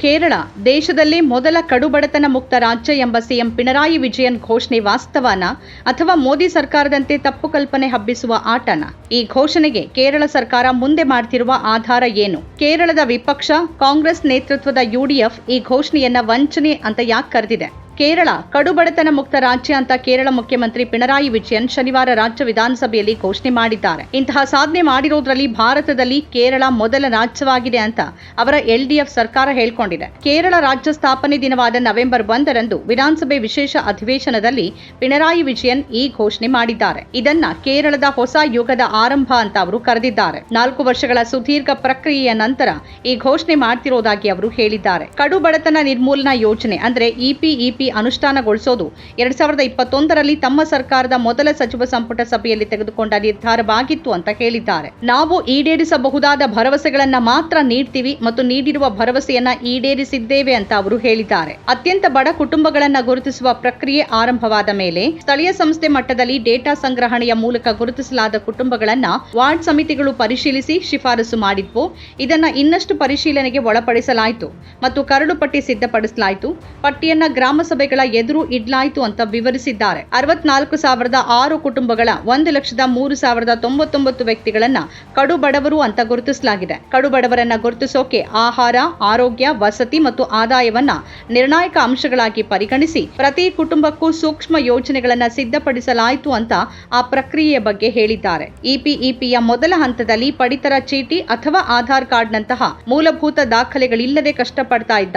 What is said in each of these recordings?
ಕೇರಳ, ದೇಶದಲ್ಲೇ ಮೊದಲ ಕಡುಬಡತನ ಮುಕ್ತ ರಾಜ್ಯ ಎಂಬ ಸಿಎಂ ಪಿಣರಾಯಿ ವಿಜಯನ್ ಘೋಷಣೆ ವಾಸ್ತವನ ಅಥವಾ ಮೋದಿ ಸರ್ಕಾರದಂತೆ ತಪ್ಪು ಕಲ್ಪನೆ ಹಬ್ಬಿಸುವ ಆಟನ? ಈ ಘೋಷಣೆಗೆ ಕೇರಳ ಸರ್ಕಾರ ಮುಂದೆ ಮಾಡ್ತಿರುವ ಆಧಾರ ಏನು? ಕೇರಳದ ವಿಪಕ್ಷ, ಕಾಂಗ್ರೆಸ್ ನೇತೃತ್ವದ ಯುಡಿಎಫ್ ಈ ಘೋಷಣೆಯನ್ನ ವಂಚನೆ ಅಂತ ಯಾಕೆ ಕರೆದಿದೆ? ಕೇರಳ ಕಡುಬಡತನ ಮುಕ್ತ ರಾಜ್ಯ ಅಂತ ಕೇರಳ ಮುಖ್ಯಮಂತ್ರಿ ಪಿಣರಾಯಿ ವಿಜಯನ್ ಶನಿವಾರ ರಾಜ್ಯ ವಿಧಾನಸಭೆಯಲ್ಲಿ ಘೋಷಣೆ ಮಾಡಿದ್ದಾರೆ. ಇಂತಹ ಸಾಧನೆ ಮಾಡಿರೋದ್ರಲ್ಲಿ ಭಾರತದಲ್ಲಿ ಕೇರಳ ಮೊದಲ ರಾಜ್ಯವಾಗಿದೆ ಅಂತ ಅವರ ಎಲ್ಡಿಎಫ್ ಸರ್ಕಾರ ಹೇಳಿಕೊಂಡಿದೆ. ಕೇರಳ ರಾಜ್ಯ ಸ್ಥಾಪನೆ ದಿನವಾದ ನವೆಂಬರ್ ಒಂದರಂದು ವಿಧಾನಸಭೆ ವಿಶೇಷ ಅಧಿವೇಶನದಲ್ಲಿ ಪಿಣರಾಯಿ ವಿಜಯನ್ ಈ ಘೋಷಣೆ ಮಾಡಿದ್ದಾರೆ. ಇದನ್ನ ಕೇರಳದ ಹೊಸ ಯುಗದ ಆರಂಭ ಅಂತ ಅವರು ಕರೆದಿದ್ದಾರೆ. ನಾಲ್ಕು ವರ್ಷಗಳ ಸುದೀರ್ಘ ಪ್ರಕ್ರಿಯೆಯ ನಂತರ ಈ ಘೋಷಣೆ ಮಾಡ್ತಿರೋದಾಗಿ ಅವರು ಹೇಳಿದ್ದಾರೆ. ಕಡುಬಡತನ ನಿರ್ಮೂಲನಾ ಯೋಜನೆ ಅಂದ್ರೆ ಇಪಿಇಪಿ ಅನುಷ್ಠಾನಗೊಳಿಸೋದು. ಎರಡ್ ಸಾವಿರದ ಇಪ್ಪತ್ತೊಂದರಲ್ಲಿ ತಮ್ಮ ಸರ್ಕಾರದ ಮೊದಲ ಸಚಿವ ಸಂಪುಟ ಸಭೆಯಲ್ಲಿ ತೆಗೆದುಕೊಂಡ ನಿರ್ಧಾರವಾಗಿತ್ತು ಅಂತ ಹೇಳಿದ್ದಾರೆ. ನಾವು ಈಡೇರಿಸಬಹುದಾದ ಭರವಸೆಗಳನ್ನ ಮಾತ್ರ ನೀಡ್ತೀವಿ ಮತ್ತು ನೀಡಿರುವ ಭರವಸೆಯನ್ನ ಈಡೇರಿಸಿದ್ದೇವೆ ಅಂತ ಅವರು ಹೇಳಿದ್ದಾರೆ. ಅತ್ಯಂತ ಬಡ ಕುಟುಂಬಗಳನ್ನ ಗುರುತಿಸುವ ಪ್ರಕ್ರಿಯೆ ಆರಂಭವಾದ ಮೇಲೆ ಸ್ಥಳೀಯ ಸಂಸ್ಥೆ ಮಟ್ಟದಲ್ಲಿ ಡೇಟಾ ಸಂಗ್ರಹಣೆಯ ಮೂಲಕ ಗುರುತಿಸಲಾದ ಕುಟುಂಬಗಳನ್ನ ವಾರ್ಡ್ ಸಮಿತಿಗಳು ಪರಿಶೀಲಿಸಿ ಶಿಫಾರಸು ಮಾಡಿದ್ವು. ಇದನ್ನ ಇನ್ನಷ್ಟು ಪರಿಶೀಲನೆಗೆ ಒಳಪಡಿಸಲಾಯಿತು ಮತ್ತು ಕರಡು ಪಟ್ಟಿ ಸಿದ್ಧಪಡಿಸಲಾಯಿತು. ಪಟ್ಟಿಯನ್ನ ಗ್ರಾಮ ಸಭೆಗಳ ಎದುರು ಇಡ್ಲಾಯಿತು ಅಂತ ವಿವರಿಸಿದ್ದಾರೆ. ಅರವತ್ನಾಲ್ಕು ಸಾವಿರದ ಆರು ಕುಟುಂಬಗಳ ಒಂದು ಲಕ್ಷದ ಮೂರು ಸಾವಿರದ ತೊಂಬತ್ತೊಂಬತ್ತು ವ್ಯಕ್ತಿಗಳನ್ನ ಕಡು ಬಡವರು ಅಂತ ಗುರುತಿಸಲಾಗಿದೆ. ಕಡು ಬಡವರನ್ನ ಗುರುತಿಸೋಕೆ ಆಹಾರ, ಆರೋಗ್ಯ, ವಸತಿ ಮತ್ತು ಆದಾಯವನ್ನ ನಿರ್ಣಾಯಕ ಅಂಶಗಳಾಗಿ ಪರಿಗಣಿಸಿ ಪ್ರತಿ ಕುಟುಂಬಕ್ಕೂ ಸೂಕ್ಷ್ಮ ಯೋಜನೆಗಳನ್ನ ಸಿದ್ಧಪಡಿಸಲಾಯಿತು ಅಂತ ಆ ಪ್ರಕ್ರಿಯೆಯ ಬಗ್ಗೆ ಹೇಳಿದ್ದಾರೆ. ಇಪಿಇಪಿಯ ಮೊದಲ ಹಂತದಲ್ಲಿ ಪಡಿತರ ಚೀಟಿ ಅಥವಾ ಆಧಾರ್ ಕಾರ್ಡ್ನಂತಹ ಮೂಲಭೂತ ದಾಖಲೆಗಳಿಲ್ಲದೆ ಕಷ್ಟಪಡ್ತಾ ಇದ್ದ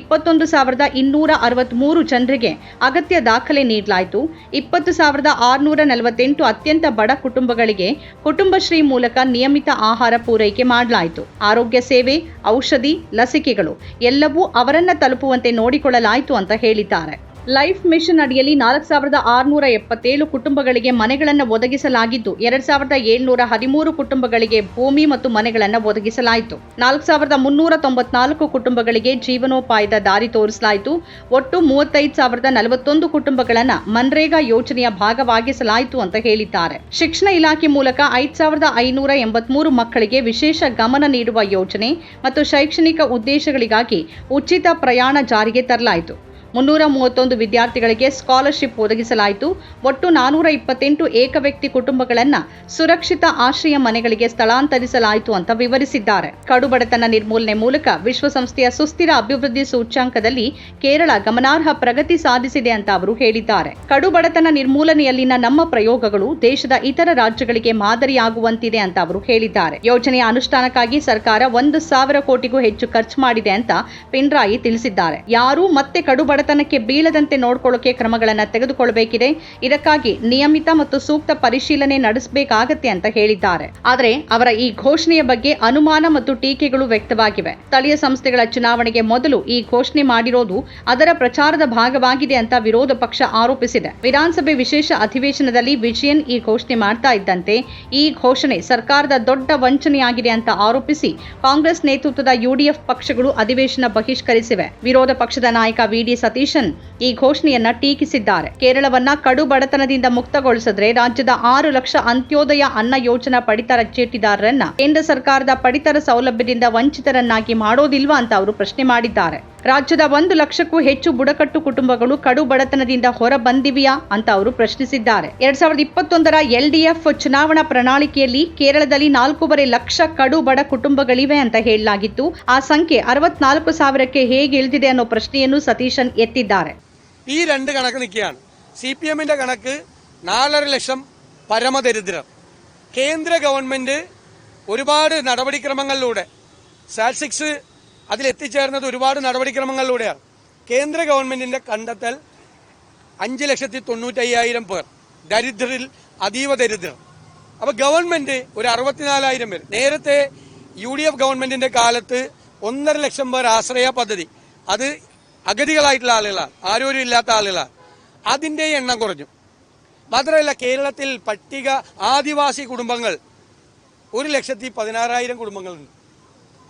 ಇಪ್ಪತ್ತೊಂದು ಸಾವಿರದ ಇನ್ನೂರ ಅರವತ್ಮೂರು ಜನರಿಗೆ ಅಗತ್ಯ ದಾಖಲೆ ನೀಡಲಾಯಿತು. ಇಪ್ಪತ್ತು ಸಾವಿರದ ಆರುನೂರ ನಲವತ್ತೆಂಟು ಅತ್ಯಂತ ಬಡ ಕುಟುಂಬಗಳಿಗೆ ಕುಟುಂಬಶ್ರೀ ಮೂಲಕ ನಿಯಮಿತ ಆಹಾರ ಪೂರೈಕೆ ಮಾಡಲಾಯಿತು. ಆರೋಗ್ಯ ಸೇವೆ, ಔಷಧಿ, ಲಸಿಕೆಗಳು ಎಲ್ಲವೂ ಅವರನ್ನ ತಲುಪುವಂತೆ ನೋಡಿಕೊಳ್ಳಲಾಯಿತು ಅಂತ ಹೇಳಿದ್ದಾರೆ. ಲೈಫ್ ಮಿಷನ್ ಅಡಿಯಲ್ಲಿ ನಾಲ್ಕು ಸಾವಿರದ ಆರುನೂರ ಎಪ್ಪತ್ತೇಳು ಕುಟುಂಬಗಳಿಗೆ ಮನೆಗಳನ್ನು ಒದಗಿಸಲಾಗಿದ್ದು, ಎರಡು ಸಾವಿರದ ಏಳ್ನೂರ ಹದಿಮೂರು ಕುಟುಂಬಗಳಿಗೆ ಭೂಮಿ ಮತ್ತು ಮನೆಗಳನ್ನು ಒದಗಿಸಲಾಯಿತು. ನಾಲ್ಕು ಸಾವಿರದ ಮುನ್ನೂರ ತೊಂಬತ್ನಾಲ್ಕು ಕುಟುಂಬಗಳಿಗೆ ಜೀವನೋಪಾಯದ ದಾರಿ ತೋರಿಸಲಾಯಿತು. ಒಟ್ಟು ಮೂವತ್ತೈದು ಸಾವಿರದ ನಲವತ್ತೊಂದು ಕುಟುಂಬಗಳನ್ನು ಮನ್ರೇಗಾ ಯೋಜನೆಯ ಭಾಗವಾಗಿಸಲಾಯಿತು ಅಂತ ಹೇಳಿದ್ದಾರೆ. ಶಿಕ್ಷಣ ಇಲಾಖೆ ಮೂಲಕ ಐದು ಸಾವಿರದ ಐನೂರ ಎಂಬತ್ಮೂರು ಮಕ್ಕಳಿಗೆ ವಿಶೇಷ ಗಮನ ನೀಡುವ ಯೋಜನೆ ಮತ್ತು ಶೈಕ್ಷಣಿಕ ಉದ್ದೇಶಗಳಿಗಾಗಿ ಉಚಿತ ಪ್ರಯಾಣ ಜಾರಿಗೆ ತರಲಾಯಿತು. ಮುನ್ನೂರ ಮೂವತ್ತೊಂದು ವಿದ್ಯಾರ್ಥಿಗಳಿಗೆ ಸ್ಕಾಲರ್ಶಿಪ್ ಒದಗಿಸಲಾಯಿತು. ಒಟ್ಟು ನಾನೂರ ಇಪ್ಪತ್ತೆಂಟು ಏಕವ್ಯಕ್ತಿ ಕುಟುಂಬಗಳನ್ನು ಸುರಕ್ಷಿತ ಆಶ್ರಯ ಮನೆಗಳಿಗೆ ಸ್ಥಳಾಂತರಿಸಲಾಯಿತು ಅಂತ ವಿವರಿಸಿದ್ದಾರೆ. ಕಡುಬಡತನ ನಿರ್ಮೂಲನೆ ಮೂಲಕ ವಿಶ್ವಸಂಸ್ಥೆಯ ಸುಸ್ಥಿರ ಅಭಿವೃದ್ಧಿ ಸೂಚ್ಯಾಂಕದಲ್ಲಿ ಕೇರಳ ಗಮನಾರ್ಹ ಪ್ರಗತಿ ಸಾಧಿಸಿದೆ ಅಂತ ಅವರು ಹೇಳಿದ್ದಾರೆ. ಕಡುಬಡತನ ನಿರ್ಮೂಲನೆಯಲ್ಲಿನ ನಮ್ಮ ಪ್ರಯೋಗಗಳು ದೇಶದ ಇತರ ರಾಜ್ಯಗಳಿಗೆ ಮಾದರಿಯಾಗುವಂತಿದೆ ಅಂತ ಅವರು ಹೇಳಿದ್ದಾರೆ. ಯೋಜನೆಯ ಅನುಷ್ಠಾನಕ್ಕಾಗಿ ಸರ್ಕಾರ ಒಂದು ಸಾವಿರ ಕೋಟಿಗೂ ಹೆಚ್ಚು ಖರ್ಚು ಮಾಡಿದೆ ಅಂತ ಪಿಣರಾಯಿ ತಿಳಿಸಿದ್ದಾರೆ. ಯಾರೂ ಮತ್ತೆ ಕಡುಬಡತನಕ್ಕೆ ಬೀಳದಂತೆ ನೋಡಿಕೊಳ್ಳೋಕೆ ಕ್ರಮಗಳನ್ನು ತೆಗೆದುಕೊಳ್ಳಬೇಕಿದೆ ಇದಕ್ಕಾಗಿ ನಿಯಮಿತ ಮತ್ತು ಸೂಕ್ತ ಪರಿಶೀಲನೆ ನಡೆಸಬೇಕಾಗತ್ತೆ ಅಂತ ಹೇಳಿದ್ದಾರೆ. ಆದರೆ ಅವರ ಈ ಘೋಷಣೆಯ ಬಗ್ಗೆ ಅನುಮಾನ ಮತ್ತು ಟೀಕೆಗಳು ವ್ಯಕ್ತವಾಗಿವೆ. ಸ್ಥಳೀಯ ಸಂಸ್ಥೆಗಳ ಚುನಾವಣೆಗೆ ಮೊದಲು ಈ ಘೋಷಣೆ ಮಾಡಿರೋದು ಅದರ ಪ್ರಚಾರದ ಭಾಗವಾಗಿದೆ ಅಂತ ವಿರೋಧ ಪಕ್ಷ ಆರೋಪಿಸಿದೆ. ವಿಧಾನಸಭೆ ವಿಶೇಷ ಅಧಿವೇಶನದಲ್ಲಿ ವಿಜಯನ್ ಈ ಘೋಷಣೆ ಮಾಡ್ತಾ ಇದ್ದಂತೆ ಈ ಘೋಷಣೆ ಸರ್ಕಾರದ ದೊಡ್ಡ ವಂಚನೆಯಾಗಿದೆ ಅಂತ ಆರೋಪಿಸಿ ಕಾಂಗ್ರೆಸ್ ನೇತೃತ್ವದ ಯುಡಿಎಫ್ ಪಕ್ಷಗಳು ಅಧಿವೇಶನ ಬಹಿಷ್ಕರಿಸಿವೆ. ವಿರೋಧ ಪಕ್ಷದ ನಾಯಕ ವಿಡಿ ಸತೀಶನ್ ಈ ಘೋಷಣೆಯನ್ನ ಟೀಕಿಸಿದ್ದಾರೆ. ಕೇರಳವನ್ನ ಕಡು ಬಡತನದಿಂದ ಮುಕ್ತಗೊಳಿಸಿದ್ರೆ ರಾಜ್ಯದ ಆರು ಲಕ್ಷ ಅಂತ್ಯೋದಯ ಅನ್ನ ಯೋಜನಾ ಪಡಿತರ ಚೀಟಿದಾರರನ್ನ ಕೇಂದ್ರ ಸರ್ಕಾರದ ಪಡಿತರ ಸೌಲಭ್ಯದಿಂದ ವಂಚಿತರನ್ನಾಗಿ ಮಾಡೋದಿಲ್ವಾ ಅಂತ ಅವರು ಪ್ರಶ್ನೆ ಮಾಡಿದ್ದಾರೆ. ರಾಜ್ಯದ ಒಂದು ಲಕ್ಷಕ್ಕೂ ಹೆಚ್ಚು ಬುಡಕಟ್ಟು ಕುಟುಂಬಗಳು ಕಡು ಬಡತನದಿಂದ ಹೊರ ಬಂದಿವೆಯಾ ಅಂತ ಅವರು ಪ್ರಶ್ನಿಸಿದ್ದಾರೆ ಎರಡ್ ಸಾವಿರದ ಇಪ್ಪತ್ತೊಂದರ ಎಲ್ಡಿಎಫ್ ಚುನಾವಣಾ ಪ್ರಣಾಳಿಕೆಯಲ್ಲಿ ಕೇರಳದಲ್ಲಿ ನಾಲ್ಕೂವರೆ ಲಕ್ಷ ಕಡು ಬಡ ಕುಟುಂಬಗಳಿವೆ ಅಂತ ಹೇಳಲಾಗಿತ್ತು ಆ ಸಂಖ್ಯೆ ಅರವತ್ನಾಲ್ಕು ಸಾವಿರಕ್ಕೆ ಹೇಗೆ ಇಳಿದಿದೆ ಅನ್ನೋ ಪ್ರಶ್ನೆಯನ್ನು ಸತೀಶನ್ ಎತ್ತಿದ್ದಾರೆ ഈ രണ്ട് കണക്ക് നിൽക്കുകയാണ് സി പി എമ്മിന്റെ കണക്ക് നാലര ലക്ഷം പരമദരിദ്രർ കേന്ദ്ര ഗവൺമെന്റ് ഒരുപാട് നടപടിക്രമങ്ങളിലൂടെ സ്റ്റാറ്റിസ്റ്റിക്സ് അതിലെത്തിച്ചേർന്നത് ഒരുപാട് നടപടിക്രമങ്ങളിലൂടെയാണ്. കേന്ദ്ര ഗവൺമെന്റിന്റെ കണ്ടെത്തൽ അഞ്ച് ലക്ഷത്തി തൊണ്ണൂറ്റയ്യായിരം പേർ. ദരിദ്രരിൽ അതീവ ദരിദ്രർ. അപ്പൊ ഗവൺമെന്റ് ഒരു അറുപത്തിനാലായിരം പേർ നേരത്തെ യു ഡി എഫ് ഗവൺമെന്റിന്റെ കാലത്ത് ഒന്നര ലക്ഷം പേർ ആശ്രയ പദ്ധതി. അത് അഗതികളായിട്ടുള്ള ആളുകളാണ്. ആരോരും ഇല്ലാത്ത ആളുകളാണ്. അതിന്റെ എണ്ണം കുറഞ്ഞു. മാത്രമല്ല കേരളത്തിൽ പട്ടിക ആദിവാസി കുടുംബങ്ങൾ ഒരു ലക്ഷത്തി പതിനാറായിരം കുടുംബങ്ങളുണ്ട്.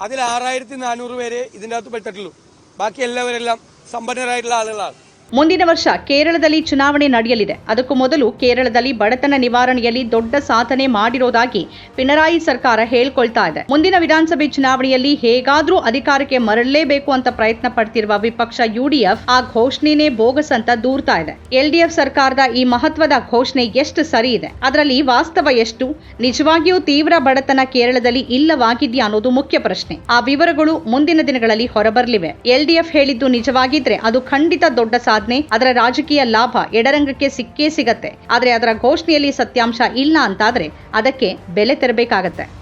അതിൽ ആറായിരത്തി നാനൂറ് പേരെ ഇതിന്റെ അകത്ത് പെട്ടിട്ടുള്ളൂ. ബാക്കി എല്ലാവരെല്ലാം സമ്പന്നരായിട്ടുള്ള ആളുകളാണ്. ಮುಂದಿನ ವರ್ಷ ಕೇರಳದಲ್ಲಿ ಚುನಾವಣೆ ನಡೆಯಲಿದೆ. ಅದಕ್ಕೂ ಮೊದಲು ಕೇರಳದಲ್ಲಿ ಬಡತನ ನಿವಾರಣೆಯಲ್ಲಿ ದೊಡ್ಡ ಸಾಧನೆ ಮಾಡಿರೋದಾಗಿ ಪಿಣರಾಯಿ ಸರ್ಕಾರ ಹೇಳ್ಕೊಳ್ತಾ ಇದೆ. ಮುಂದಿನ ವಿಧಾನಸಭೆ ಚುನಾವಣೆಯಲ್ಲಿ ಹೇಗಾದ್ರೂ ಅಧಿಕಾರಕ್ಕೆ ಮರಳಲೇಬೇಕು ಅಂತ ಪ್ರಯತ್ನ ಪಡ್ತಿರುವ ವಿಪಕ್ಷ ಯುಡಿಎಫ್ ಆ ಘೋಷಣೆನೇ ಬೋಗಸ್ ಅಂತ ದೂರ್ತಾ ಇದೆ. ಎಲ್ಡಿಎಫ್ ಸರ್ಕಾರದ ಈ ಮಹತ್ವದ ಘೋಷಣೆ ಎಷ್ಟು ಸರಿ ಇದೆ? ಅದರಲ್ಲಿ ವಾಸ್ತವ ಎಷ್ಟು? ನಿಜವಾಗಿಯೂ ತೀವ್ರ ಬಡತನ ಕೇರಳದಲ್ಲಿ ಇಲ್ಲವಾಗಿದೆಯಾ ಅನ್ನೋದು ಮುಖ್ಯ ಪ್ರಶ್ನೆ. ಆ ವಿವರಗಳು ಮುಂದಿನ ದಿನಗಳಲ್ಲಿ ಹೊರಬರಲಿವೆ. ಎಲ್ಡಿಎಫ್ ಹೇಳಿದ್ದು ನಿಜವಾಗಿದ್ರೆ ಅದು ಖಂಡಿತ ದೊಡ್ಡ ಸಾಧನೆ ಅದರ ರಾಜಕೀಯ ಲಾಭ ಎಡರಂಗಕ್ಕೆ ಸಿಕ್ಕೇ ಸಿಗತ್ತೆ. ಆದರೆ ಅದರ ಘೋಷಣೆಯಲ್ಲಿ ಸತ್ಯಾಂಶ ಇಲ್ಲ ಅಂತಾದ್ರೆ ಅದಕ್ಕೆ ಬೆಲೆ ತೆರಬೇಕಾಗತ್ತೆ.